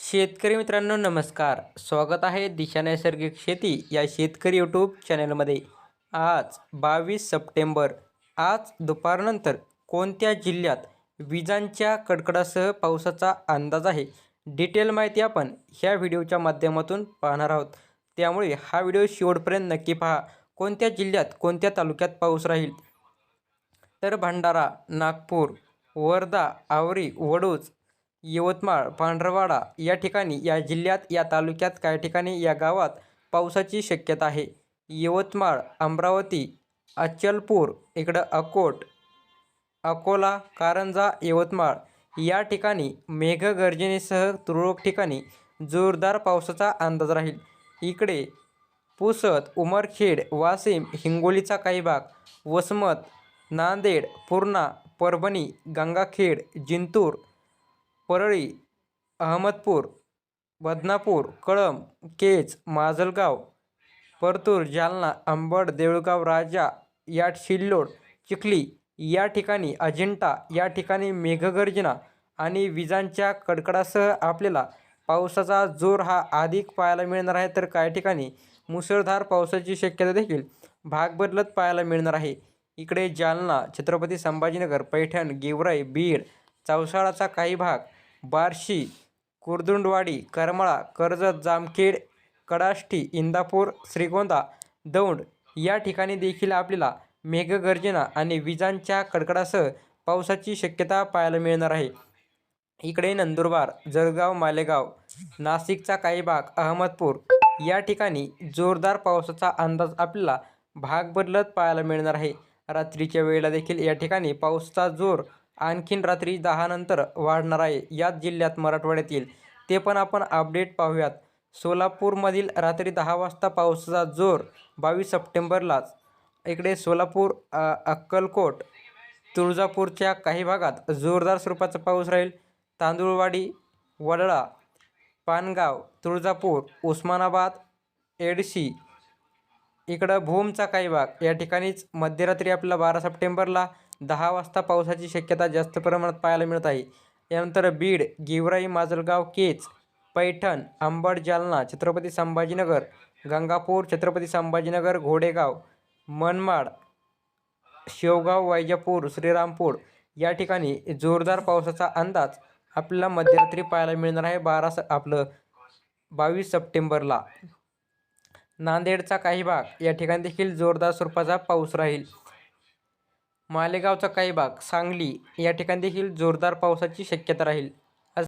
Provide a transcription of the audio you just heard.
शेतकरी मित्रांनो नमस्कार. स्वागत आहे दिशा नैसर्गिक शेती या शेतकरी यूट्यूब चॅनलमध्ये आज बावीस सप्टेंबर. आज दुपारनंतर कोणत्या जिल्ह्यात विजांच्या कडकडासह पावसाचा अंदाज आहे? डिटेल माहिती आपण ह्या व्हिडिओच्या माध्यमातून पाहणार आहोत. त्यामुळे हा व्हिडिओ शेवटपर्यंत नक्की पहा. कोणत्या जिल्ह्यात कोणत्या तालुक्यात पाऊस राहील? तर भंडारा नागपूर वर्धा आवरी वडूज यवतमाळ पांढरवाडा या ठिकाणी या जिल्ह्यात या तालुक्यात काही ठिकाणी या गावात पावसाची शक्यता आहे. यवतमाळ अमरावती अचलपूर इकडं अकोट अकोला कारंजा यवतमाळ या ठिकाणी मेघगर्जनेसह तुरळक ठिकाणी जोरदार पावसाचा अंदाज राहील. इकडे पुसद उमरखेड वाशिम हिंगोलीचा काही भाग वसमत नांदेड पूर्णा परभणी गंगाखेड जिंतूर परळी अहमदपूर बदनापूर कळंब केज माजलगाव परतूर जालना अंबड देऊळगाव राजा याट शिल्लोड चिखली या ठिकाणी अजिंठा या ठिकाणी मेघगर्जना आणि विजांच्या कडकडासह आपल्याला पावसाचा जोर हा अधिक पाहायला मिळणार आहे. तर काही ठिकाणी मुसळधार पावसाची शक्यता देखील भाग बदलत पाहायला मिळणार आहे. इकडे जालना छत्रपती संभाजीनगर पैठण गेवराई बीड चौसाळाचा काही भाग बार्शी कुर्दुंडवाडी करमाळा कर्जत जामखेड कडाष्टी इंदापूर श्रीगोंदा दौंड या ठिकाणी देखील आपल्याला मेघगर्जना आणि विजांच्या कडकडासह पावसाची शक्यता पाहायला मिळणार आहे. इकडे नंदुरबार जळगाव मालेगाव नाशिकचा काही भाग अहमदपूर या ठिकाणी जोरदार पावसाचा अंदाज आपल्याला भाग बदलत पाहायला मिळणार आहे. रात्रीच्या वेळेला देखील या ठिकाणी पावसाचा जोर आणखीन रात्री दहानंतर वाढणार आहे. याच जिल्ह्यात मराठवाड्यातील ते पण आपण अपडेट पाहूयात. सोलापूरमधील रात्री दहा वाजता पावसाचा जोर बावीस सप्टेंबरलाच. इकडे सोलापूर अक्कलकोट तुळजापूरच्या काही भागात जोरदार स्वरूपाचा पाऊस राहील. तांदूळवाडी वडळा पानगाव तुळजापूर उस्मानाबाद एडशी इकडं भूमचा काही भाग या ठिकाणीच मध्यरात्री आपल्याला बारा सप्टेंबरला दहा वाजता पावसाची शक्यता जास्त प्रमाणात पाहायला मिळत आहे. यानंतर बीड गेवराई माजलगाव केच पैठण अंबड जालना छत्रपती संभाजीनगर गंगापूर छत्रपती संभाजीनगर घोडेगाव मनमाड शेवगाव वैजापूर श्रीरामपूर या ठिकाणी जोरदार पावसाचा अंदाज आपल्याला मध्यरात्री पाहायला मिळणार आहे. बारा स आपलं बावीस सप्टेंबरला. नांदेडचा काही भाग या ठिकाणी देखील जोरदार स्वरूपाचा पाऊस राहील. मालेगावचा काही भाग सांगली या ठिकाणी देखील जोरदार पावसाची शक्यता राहील.